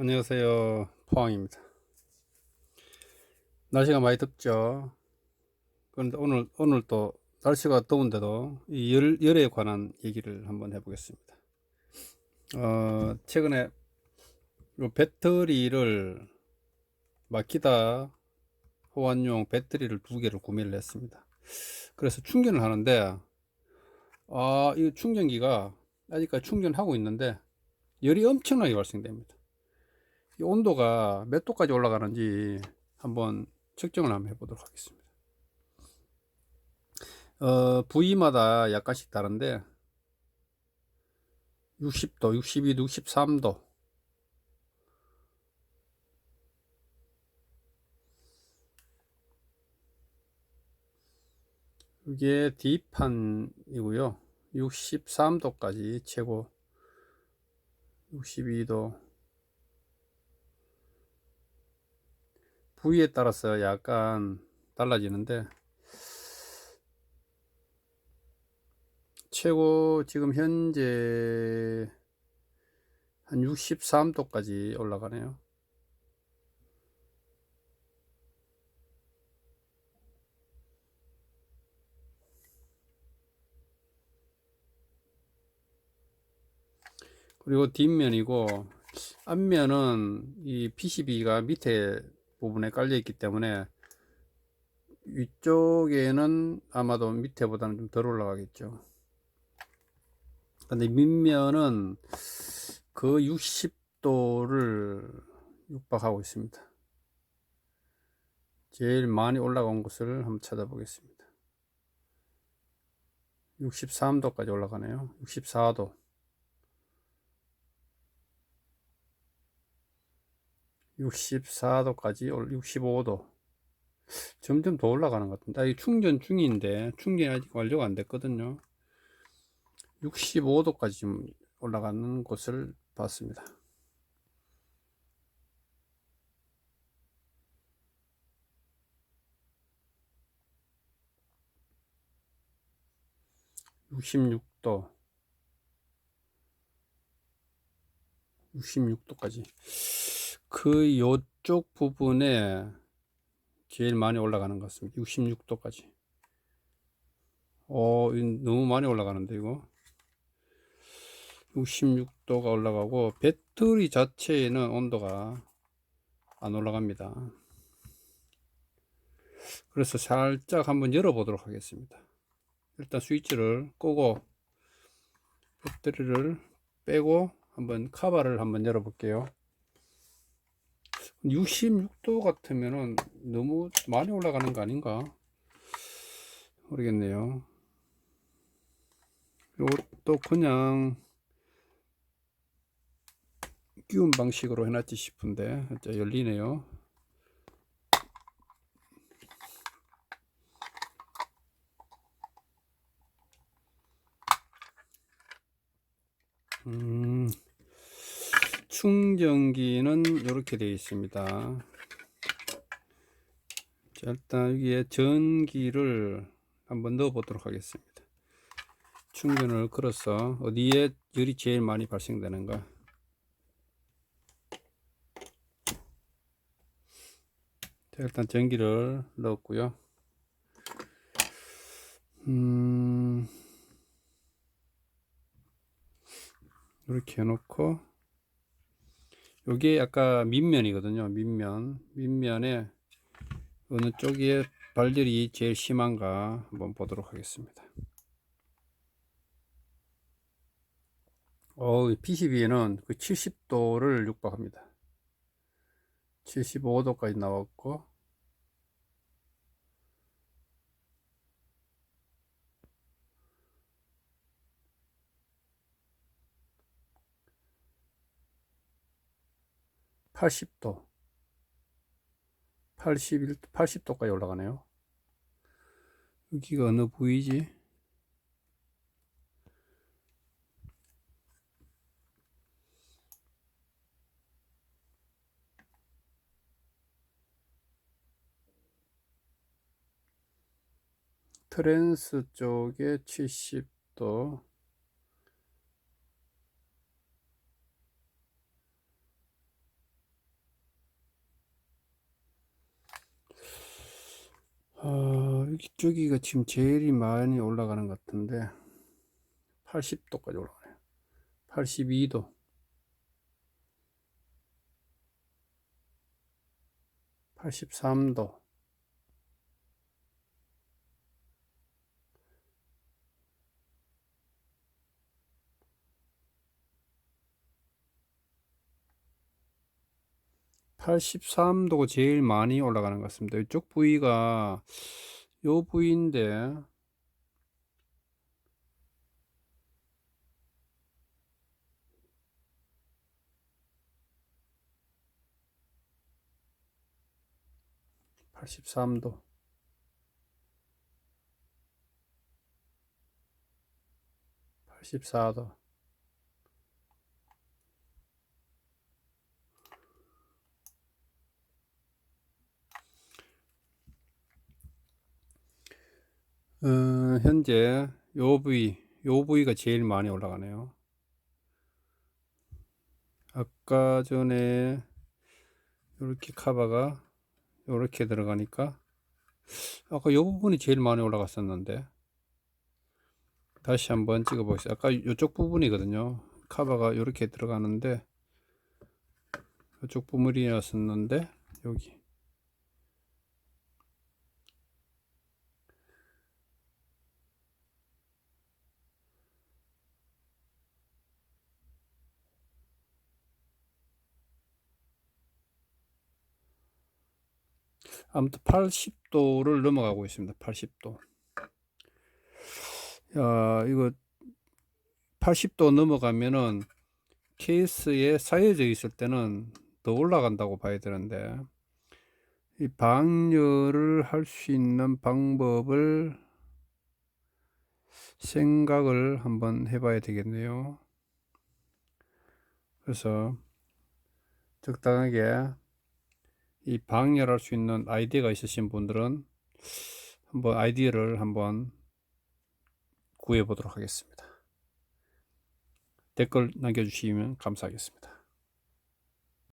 안녕하세요. 포항입니다. 날씨가 많이 덥죠. 그런데 오늘, 오늘 또 날씨가 더운데도 이 열, 열에 관한 얘기를 한번 해보겠습니다. 어, 최근에 요 배터리를 마키다 호환용 배터리를 두 개를 구매를 했습니다. 그래서 충전을 하는데, 아, 이 충전기가 아직까지 충전하고 있는데, 열이 엄청나게 발생됩니다. 이 온도가 몇 도까지 올라가는지 한번 측정을 한번 해보도록 하겠습니다. 어, 부위마다 약간씩 다른데 60도, 62도, 63도 이게 D판이고요. 63도까지 최고 62도 부위에 따라서 약간 달라지는데 최고 지금 현재 한 63도까지 올라가네요. 그리고 뒷면이고 앞면은 이 PCB가 밑에 부분에 깔려 있기 때문에 위쪽에는 아마도 밑에보다는 좀 덜 올라가겠죠. 근데 밑면은 그 60도를 육박하고 있습니다. 제일 많이 올라간 곳을 한번 찾아보겠습니다. 63도까지 올라가네요. 64도. 64도까지 65도. 점점 더 올라가는 것 같은데. 충전 중인데 충전이 아직 완료가 안 됐거든요. 65도까지 지금 올라가는 곳을 봤습니다. (66도) 66도까지 그 요쪽 부분에 제일 많이 올라가는 것 같습니다. 66도까지. 어, 너무 많이 올라가는데, 이거. 66도가 올라가고, 배터리 자체에는 온도가 안 올라갑니다. 그래서 살짝 한번 열어보도록 하겠습니다. 일단 스위치를 끄고, 배터리를 빼고, 한번 카바를 한번 열어볼게요. 66도 같으면은 너무 많이 올라가는 거 아닌가? 모르겠네요. 이것도 그냥 끼운 방식으로 해놨지 싶은데, 자, 열리네요. 충전기는 이렇게 되어 있습니다. 자, 일단 여기에 전기를 한번 넣어 보도록 하겠습니다. 충전을 걸어서 어디에 열이 제일 많이 발생되는가 자, 일단 전기를 넣었고요. 음, 이렇게 해놓고 요게 아까 밑면이거든요. 밑면. 밑면에 어느 쪽에 발열이 제일 심한가 한번 보도록 하겠습니다. 어, PCB에는 그 70도를 육박합니다. 75도까지 나왔고 80도. 81, 80도까지 올라가네요. 여기가 어느 부위지? 트랜스 쪽에 70도 어, 이쪽이가 지금 제일 많이 올라가는 것 같은데 80도까지 올라가네요. 82도. 83도. (83도가) 제일 많이 올라가는 것 같습니다. 이쪽 부위가 요 부위인데 (83도) (84도) 어, 현재 요 부위, 요 부위가 제일 많이 올라가네요. 아까 전에 이렇게 카바가 이렇게 들어가니까 아까 요 부분이 제일 많이 올라갔었는데 다시 한번 찍어 보겠습니다. 아까 이쪽 부분이거든요. 카바가 이렇게 들어가는데 이쪽 부분이었었는데 여기 아무튼 80도를 넘어가고 있습니다. 80도. 야, 이거 80도 넘어가면은 케이스에 쌓여져 있을 때는 더 올라간다고 봐야 되는데 이 방열을 할 수 있는 방법을 생각을 한번 해봐야 되겠네요. 그래서 적당하게 이 방열할 수 있는 아이디어가 있으신 분들은 한번 아이디어를 한번 구해 보도록 하겠습니다. 댓글 남겨주시면 감사하겠습니다.